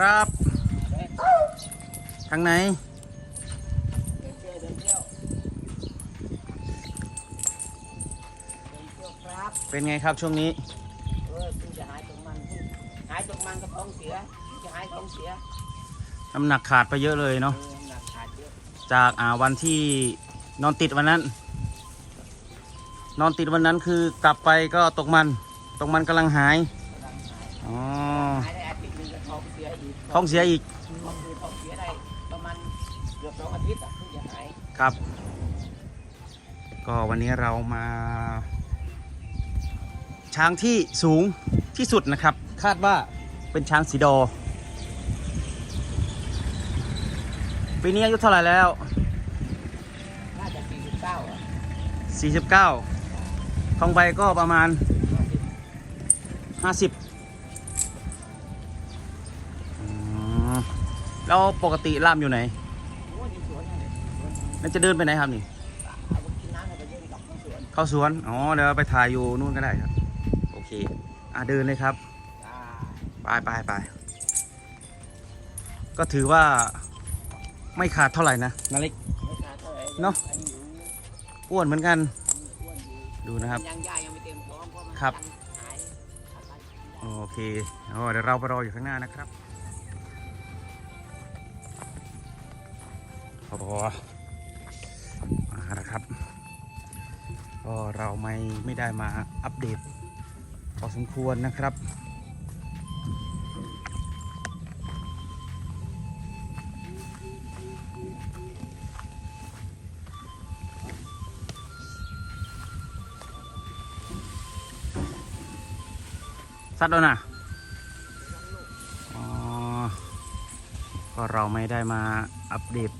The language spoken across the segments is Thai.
ครับ ทางไหนเดินเที่ยวเดินเที่ยวเดินเที่ยวครับเป็นไงครับช่วงนี้ เออเพิ่งจะหายตรงมันเพิ่งหายตรงมันก็ท้องเสียเพิ่งจะหายท้องเสียน้ำหนักขาดไปเยอะเลยเอเนาะอหนักขาดเยอะจากอ่าวันที่นอนติดวันนั้น นอนติดวันนั้นคือกลับไปก็ตกมัน ตกมันกำลังหาย ท้องเสียอีกท้องคือท้องเสียได้ประมาณเกือบสองอาทิตย์อะเพิ่งจะหายครับ ก็วันนี้เรามา ช้างที่สูงที่สุดนะครับ คาดว่าเป็นช้างสีดอปีนี้อายุเท่าไหร่แล้ว น่าจะสี่สิบเก้าอะ49ทองใบก็ประมาณห้าสิบ50 แล้วปกติล่ามอยู่ไหนโอ้ยอยู่สวนอะไรสวนแล้วจะเดินไปไหนครับนี่ เอาไปกินน้ำแล้วก็เดินกลับเข้าสวนเข้าสวน อ๋อ เดี๋ยวไปถ่ายอยู่นู่นก็ได้ครับ โอเค อะเดินเลยครับ อ่าไปไปไป ก็ถือว่าไม่ขาดเท่าไหร่นะนาเล็ก ไม่ขาดเท่าไหร่เนอะ อันนี้อยู่อ้วนเหมือนกัน อ้วนอยู่ดูนะครับ ยังย่ายังไม่เต็มท้องเพราะมันครับ ยังหายขาดไป โอเคอ๋อเดี๋ยวเราไปรออยู่ข้างหน้านะครับ โอ้โหมาแล้วครับ ก็เราไม่ไม่ได้มาอัปเดตพอสมควรนะครับสัตว์แล้วนะอ๋อก็เราไม่ได้มาอัปเดต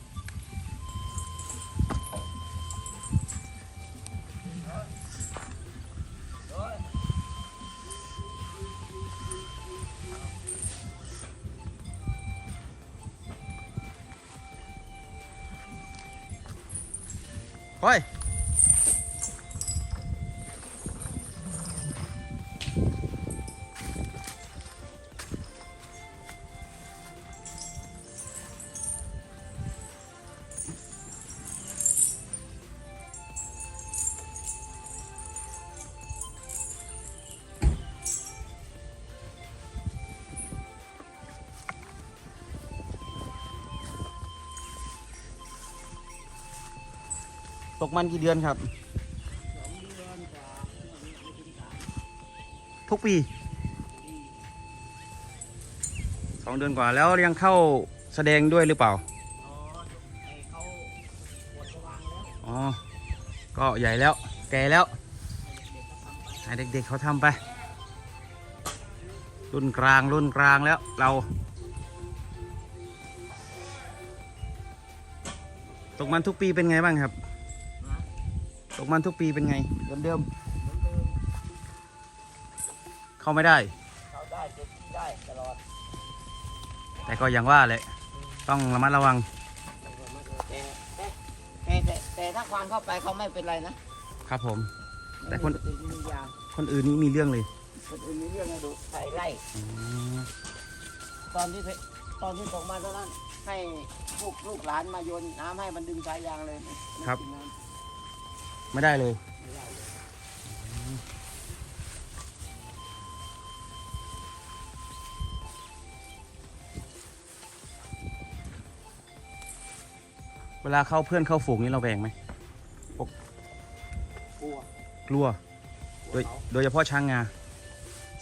ตกมันกี่เดือนครับ ทุกปีสองเดือนกว่าแล้วยังเข้าแสดงด้วยหรือเปล่าอ๋อไอ้เขาอ๋อก็ใหญ่แล้วแก่แล้วให้เด็กๆเขาทำไปให้เด็กๆเขาทำไป รุ่นกลางรุ่นกลางแล้วเราตกมันทุกปีเป็นไงบ้างครับ ตกมันทุกปีเป็นไงเดิมเดิมๆาไม่ได้ เขาได้เต็มที่ได้ตลอดแต่ก็อย่างว่าแหละต้องระมัดระวังแต่แต่แต่แต่ถ้าควานเข้าไปเขาไม่เป็นไรนะครับผม แต่คน ไม่มีปฏิกิริยาคนอื่นนี่มีเรื่องเลยคนอื่นมีเรื่องให้ดูใส่ไล่ อืมตอนที่ตอนที่ตกมาตอนนั้นให้ลูกลูกหลานมาโยนน้ำให้มันดึงสายยางเลยไม่กินน้ำไม่ได้เลยไม่ได้เลย เวลาเข้าเพื่อนเข้าฝูงนี่เราแวงไหมกลัวกลัวกโดลัวยเขาโดยเฉพาะช้างงา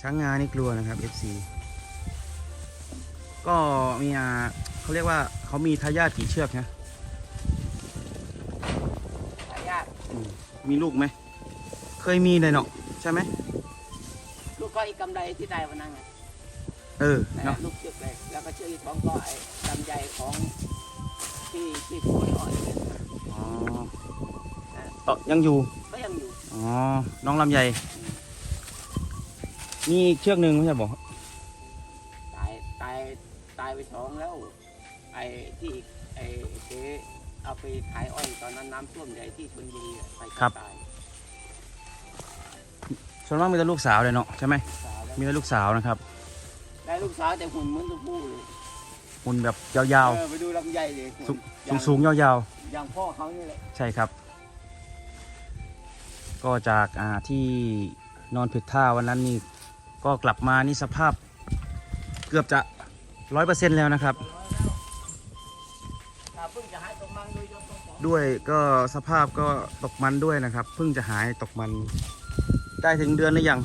ช้างงานี่กลัวนะครับ FC ก็มีอ่าเขาเรียกว่าเขามีทายาทกี่เชือกนะสายยากอืมมีลูกไหม เคยมีเลยเนาะใช่ไหม ลูกก็อีกกำไรที่ได้วันนั้นไงเออแต่เนาะ ลูกเชือกแรกแล้วก็เชือกที่สองก็ไอ้ลำไยของ ที่ที่โคนอ่อยเนี่ยอ๋อต่อยังอยู่ ก็ยังอยู่อ๋อ น้องลำไยมีอีกเชือกหนึ่งไม่ใช่บอกตายตายตายไปสองแล้ว ไอ้ที่ไอ้เจ๊เอาไปขายอ้อยตอนนั้นน้ำท่วมใหญ่ที่ชลบุรีอะไปก็ตายส่วนมากมีแต่ลูกสาวเลยเนาะใช่ไหม สาวแล้วมีแต่ลูกสาวนะครับ ได้ลูกสาวแต่หุ่นเหมือนตัวผู้เลย หุ่นแบบยาวเออไปดูลำไยเลยสูงอย่างๆสูงๆยาวอย่างพ่อเขานี่แหละๆ ใช่ครับ ก็จากอ่าที่นอนผิดท่าวันนั้นนี่ก็กลับมานี่สภาพเกือบจะร้อยเปอร์เซ็นต์แล้วนะครับถ้าเพิ่งจะหายตรงมังโดยยกตัวสองด้วยก็สภาพก็ตกมันด้วยนะครับเพิ่งจะหายตกมัน ได้ถึงเดือนหรือยัง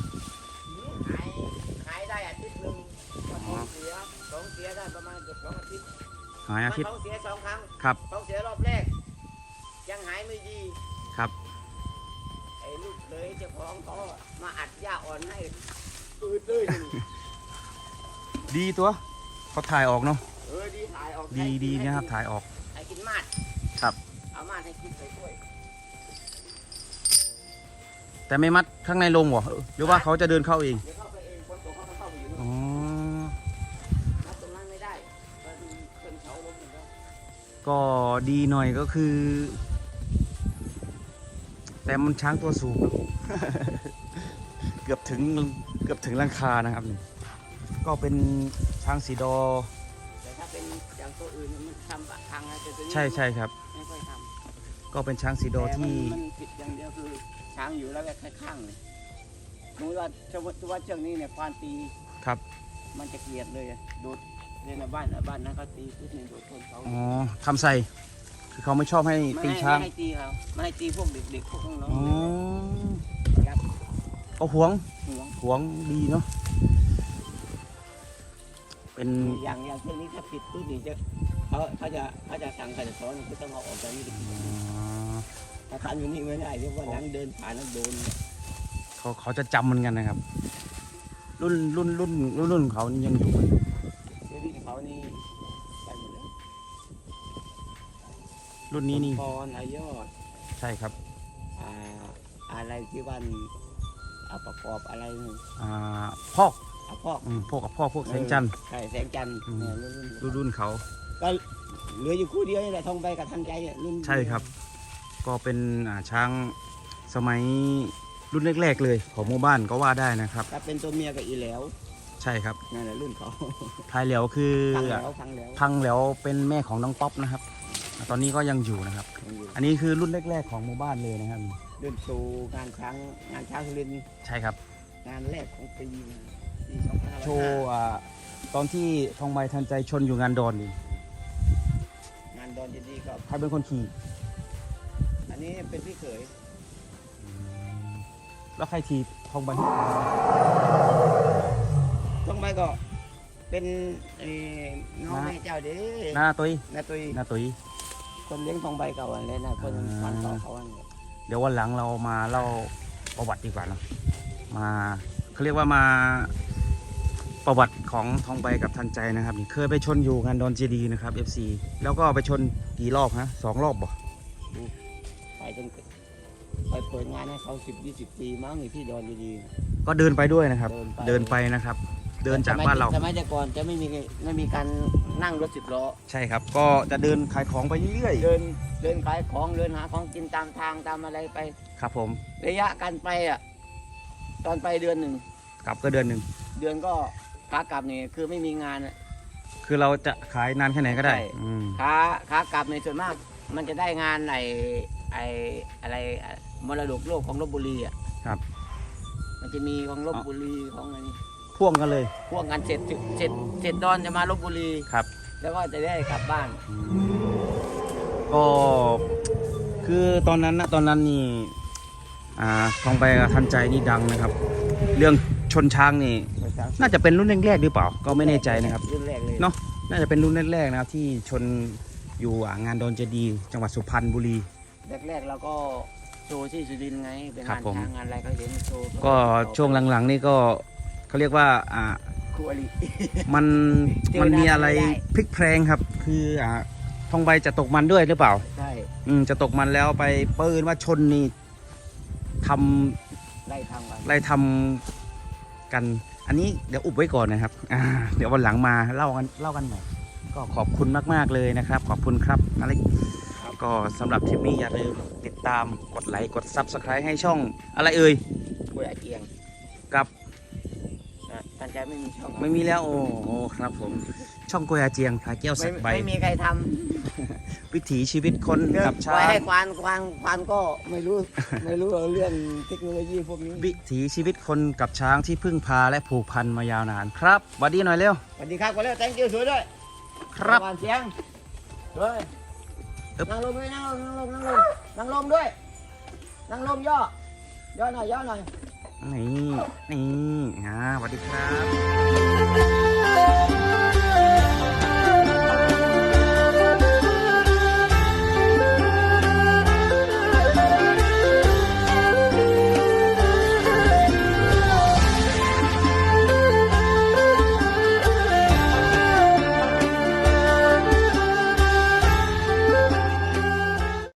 หายอาทิตย์ ท้องเสียสองครั้งครับ ท้องเสียรอบแรก ยังหายไม่ดีครับ ไอ้ลูกเลยเจ้าของเขาอะมาอัดหญ้าอ่อนให้อืดเลยนี่ดีตัวเขาถ่ายออกเนาะเออดีถ่ายออกดีให้ดีให้นะครับกิถ่ายออก ให้กินมาดครับ เอามาดให้กินใส่ถ้วยแต่ไม่มัดข้างในลงเหรอหรือว่าเขาจะเดินเข้าเอง เดี๋ยวเข้า ก็ดีหน่อยก็คือ แต่มันช้างตัวสูง เกือบถึงเกือบถึงหลังคานะครับนี่ก็เป็นช้างสีดอ แต่ถ้าเป็นอย่างตัวอื่นมันทำปะทางนะแต่ตัวนี้ใช่ใช่ครับ ไม่ค่อยทก็เป็นช้างสีำดอแต่มันที่มันผิดอย่างเดียวคือช้างอยู่แล้วแค่ข้างเลยสมมติว่าสมมติว่าเชือกนี้เนี่ยควานตี ครับ มันจะเกลียดเลยอะโดด เล่นในบ้านนะบ้านนั้นเขาตีปุ๊บเนี่ยโดดคนเขาอ๋อทำใส่คือเขาไม่ชอบให้ไม่ตีให้ช้างไม่ให้ตีเขาไม่ให้ตีพวกเด็กๆพวกน้องอ๋อๆครับก็หวงห่วงหวงดีเนาะเป็นอย่างอย่างเชือกนี้ถ้าปิดปุ๊บนี่จะเขาเขาจะเขาจะสั่งใครจะสอนคือต้องเอาออกจากนี่ดิอ๋อถ้าทำอยู่นี่ไม่ได้เรียกว่าหลังเดินผ่านแล้วโดนเขาเขาจะจำเหมือนกันนะครับ รุ่นรุ่นรุ่นรุ่นรุ่นเขานี่ยังอยู่ไหม เดี๋ยวนี้เขานี่ไปหมดแล้วรุ่นนี้นี่พรอายอดใช่ครับอ่าอะไรที่วันอ่าประกอบอะไรนี่อ่าพอกอะพอกอืมพวกกับพ่อพวกแสงจันทร์ ใช่แสงจันทร์อืม เนี่ยรุ่นรุ่นรุ่นเขา ก็เหลืออยู่คู่เดียวนี่แหละทองใบกับทันใจเนี่ยรุ่นใช่ครับ ก็เป็นอ่าช้างสมัยรุ่นแรกๆเลย ของหมู่บ้านก็ว่าได้นะครับ ถ้าเป็นตัวเมียกับอีแหล้ว ใช่ครับ นั่นแหละรุ่นเขาพลายเหลียวคือพังแล้วพังแล้วพังเหลียวเป็นแม่ของน้องป๊อปนะครับ ตอนนี้ก็ยังอยู่นะครับ ยังอยู่อันนี้คือรุ่นแรกๆของหมู่บ้านเลยนะครับ รุ่นสู่งานช้างงานช้างสุรินทร์ใช่ครับ งานแรกของปีปีสองพันห้าร้อยโชว์อ่าตอนที่ทองใบทันใจชนอยู่งานดอนนี่งานดอนยินดีก็ใครเป็นคนขี่อันนี้เป็นพี่เขยแล้วใครขี่ทองใบ ทองใบก็เป็นเอ่อน้องแม่เจ้าเด้หน้าตุยนาตุยหน้าตุย คนเลี้ยงทองใบเก่าอันนี้นะคนอ่าฟันต่อเขาอันนี้เดี๋ยววันหลังเรามาเล่าประวัติดีกว่าเนอะมาเขาเรียกว่ามาประวัติของทองใบกับทันใจนะครับนี่เคยไปชนอยู่งานดอนเจดีย์นะครับ FC แล้วก็ไปชนกี่รอบฮะสองรอบบ่ไปจนไปเปิดงานให้เขาสิบยี่สิบปีมั้งอยู่ที่ดอนดีๆก็เดินไปด้วยนะครับ เดินไป เดินไปนะครับ เดินจากบ้านเรา สมัยแต่ก่อนจะไม่มีไม่มีการนั่งรถสิบล้อ ใช่ครับ ก็จะเดินขายของไปเรื่อยเดินเดินขายของเดินหาของกินตามทางตามอะไรไปๆครับผม ระยะการไปอะตอนไปเดือนหนึ่งกลับก็เดือนหนึ่งเดือนก็ขากลับนี่คือไม่มีงานอะคือเราจะขายนานแค่ไหนก็ได้ใช่อืมขาขากลับในส่วนมาก มันจะได้งานไอไออะไรอะมรดกโลกของลบบุรีอะครับ มันจะมีของลบบุรีของอะไรนี่ พ่วงกันเลยพ่วงกันเสร็จเสร็จเสร็จดอนจะมาลบบุรี ครับ แล้วก็จะได้กลับบ้าน ก็คือตอนนั้นนะตอนนั้นนี่อ่าทองใบกับทันใจนี่ดังนะครับ เรื่องชนช้างนี่ น่าจะเป็นรุ่นแรกๆหรือเปล่า ก็ไม่แน่ใจนะครับ รุ่นแรกเลยเนาะน่าจะเป็นรุ่นแรกๆนะครับ ที่ชนอยู่อ่างานดอนเจดีย์จังหวัดสุพรรณบุรี แรกๆเราก็โชว์ที่สุรินทร์ไงเป็นครับงานผม ช้างงานอะไรก็เห็นโชว์ก็ช่วงหลังๆนี่ก็ เขาเรียกว่าอ่าครูอลิมันเจอมันมีหน้าอะไรไม่ได้ พลิกแพลงครับ คืออ่าทองใบจะตกมันด้วยหรือเปล่า ใช่อืมจะตกมันแล้วไปเปินว่าชนนี่ทำ ไล่ทำกัน ไล่ทำกัน อันนี้เดี๋ยวอุบไว้ก่อนนะครับ อ่า เดี๋ยววันหลังมาเล่ากันเล่ากันหน่อยก็ขอบคุณมากๆเลยนะครับ ขอบคุณครับอะไรก็สำหรับคลิปนี้อย่าลืมติดตามกดไลค์กด Subscribe ให้ช่องอะไรเอ่ยคุยอาเกียงกับ นะตันใจไม่มีช่องไม่มีแล้วโอ้โหครับผม ช่องโกยาเจียงพาแก้วไม่สักใบ ไม่มีใครทวิถีชีวิตคนำกับปล่ช้าอยงให้ควานควานควานก็ไม่รู้ ไม่รู้เรื่องเทคโนโลยีพวกนี้วิถีชีวิตคนกับช้างที่พึ่งพาและผูกพันมายาวนานครับหวัสดีหน่อยเร็ว สวัสดีครับก็แล้ว thank you สวยด้วยครับวานเสียงเฮ้ยอึ๊บ นั่งลงด้วยนั่งลงนั่งลงนั่งลงนั่งลงด้วยนั่งลงย่อย่อหน่อยย่อหน่อย นี่ นี่ฮะสวัสดีครับ